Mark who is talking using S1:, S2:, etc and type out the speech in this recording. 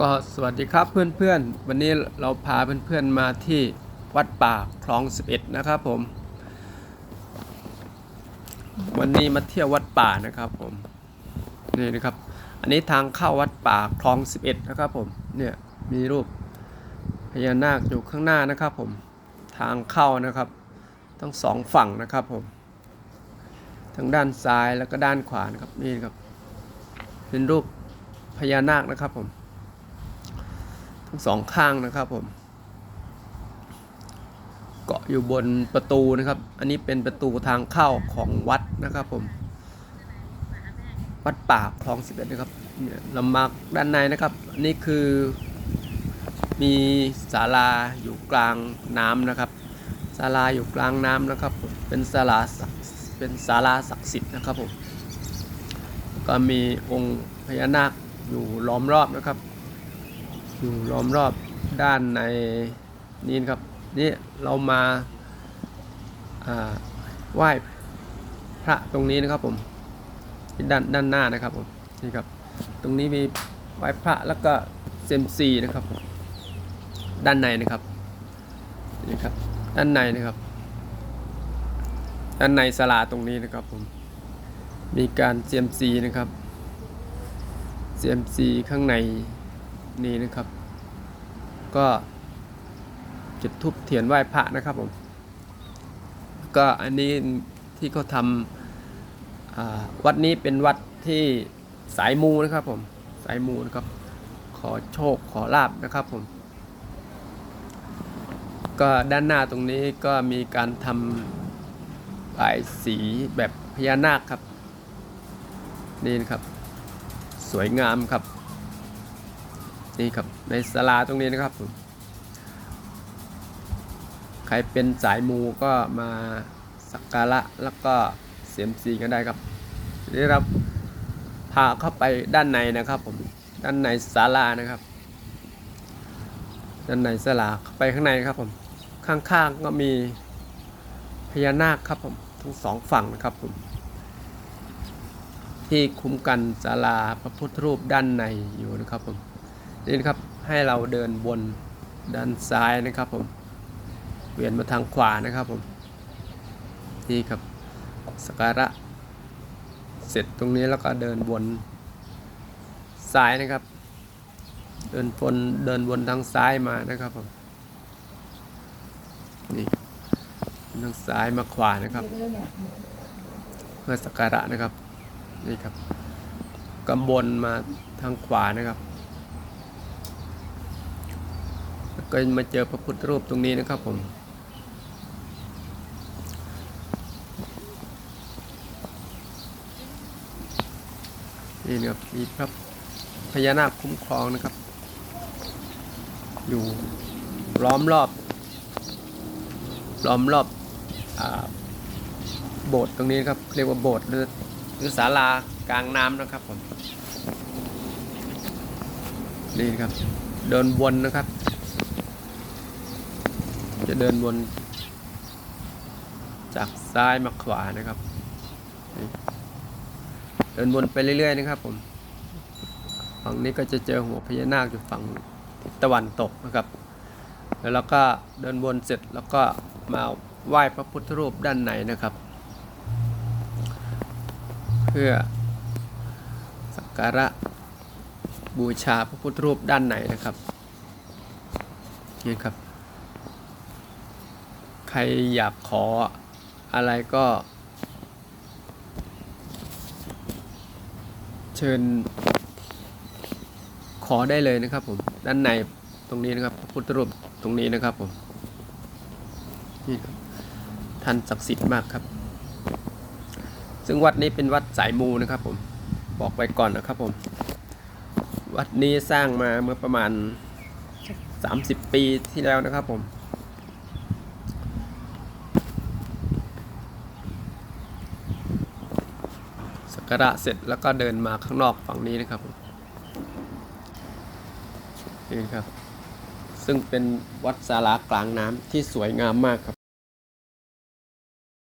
S1: ก็สวัสดีครับเพื่อนๆ วันนี้เราพาเพื่อนๆมาที่วัดป่าคลอง 11 นะครับผม วันนี้มาเที่ยววัดป่านะครับผมนี่นะครับ อันนี้ทางเข้าวัดป่าคลอง 11 นะครับผมเนี่ยมีรูปพญานาคอยู่ข้างหน้านะครับผมทางเข้านะครับทั้งสองฝั่งนะครับผมทั้งด้านซ้ายแล้วก็ด้านขวานะครับนี่ครับเป็นรูปพญานาคนะครับผม ทั้งสองข้างนะครับผม เกาะอยู่บนประตูนะครับ อันนี้เป็นประตูทางเข้าของวัดนะครับผม วัดป่าคลองสิบเอ็ดนะครับเนี่ยลำมักด้านในนะครับ อันนี้คือมีศาลาอยู่กลางน้ำนะครับศาลาอยู่กลางน้ำนะครับผมเป็นศาลาเป็นศาลาศักดิ์สิทธิ์นะครับผมก็มีองค์พญานาคอยู่ล้อมรอบนะครับ อยู่ล้อมรอบด้านในนี่นครับ นี่เรามาไหว้พระตรงนี้นะครับผมด้านด้านหน้านะครับผมนี่ครับ ตรงนี้มีไหว้พระแล้วก็เซมซีนะครับผมด้านในนะครับนี่ครับ ด้านในนะครับ ด้านในศาลาตรงนี้นะครับผมมีการเซียมซีนะครับเซียมซีข้างใน นี่นะครับ ก็จุดทุบเทียนไหว้พระนะครับผมก็อันนี้ที่เขาทำวัดนี้เป็นวัดที่สายมูนะครับผมสายมูนะครับ ขอโชคขอลาบนะครับผม ก็ด้านหน้าตรงนี้ก็มีการทำปลายสีแบบพญานาคครับ นี่นะครับ สวยงามครับ นี่ครับในศาลาตรงนี้นะครับผมใครเป็นสายมูก็มาสักการะแล้วก็เสียมซีกันได้ครับนี่เราพาเข้าไปด้านในนะครับผมด้านในศาลานะครับ ด้านในศาลาเข้าไปข้างในครับผมข้างๆก็มีพญานาคครับผมทั้งสองฝั่งนะครับผมที่คุ้มกันศาลาพระพุทธรูปด้านในอยู่นะครับผม นี่นะครับให้เราเดินบนด้านซ้ายนะครับผมเวียนมาทางขวานะครับผมนี่ครับสกการะเสร็จตรงนี้แล้วก็เดินบนซ้ายนะครับ เดินบนเดินบนทางซ้ายมานะครับผมนี่ทางซ้ายมาขวานะครับ เพื่อสักการะนะครับนี่ครับกำบนมาทางขวานะครับ แล้ว ก็มาเจอพระพุทธรูปตรงนี้นะครับผม นี่นะครับมีพระพญานาคคุ้มครองนะครับ อยู่ล้อมรอบ ล้อมรอบอโบสถ์ตรงนี้นครับ เรียกว่าโบสถ์หรือหรือศาลากลางน้ำนะครับผมนี่ครับเดินวนนะครับ จะเดินวน จากซ้ายมาขวานะครับ เดินวนไปเรื่อย ๆ นะครับผม ฝั่งนี้ก็จะเจอหัวพญานาคอยู่ฝั่งทิศตะวันตกนะครับ แล้วเราก็เดินวนเสร็จแล้วก็มาไหว้พระพุทธรูปด้านในนะครับ เพื่อสักการะบูชาพระพุทธรูปด้านในนะครับนี่ครับ รอยากขออะไรก็ เชิญ ขอได้เลยนะครับผมด้านในตรงนี้นะครับพระพุทธรูปตรงนี้นะครับผมนี่ครับท่านศักดิ์สิทธิ์มากครับ ซึ่งวัดนี้เป็นวัดสายมูนะครับผมบอกไว้ก่อนนะครับผม วัดนี้สร้างมาเมื่อประมาณ 30 ปีที่แล้วนะครับผม สักกา ระเสร็จแล้วก็เดินมาข้างนอกฝั่งนี้นะครับนี่ครับ ซึ่งเป็นวัดศาลากลางน้ำที่สวยงามมากครับ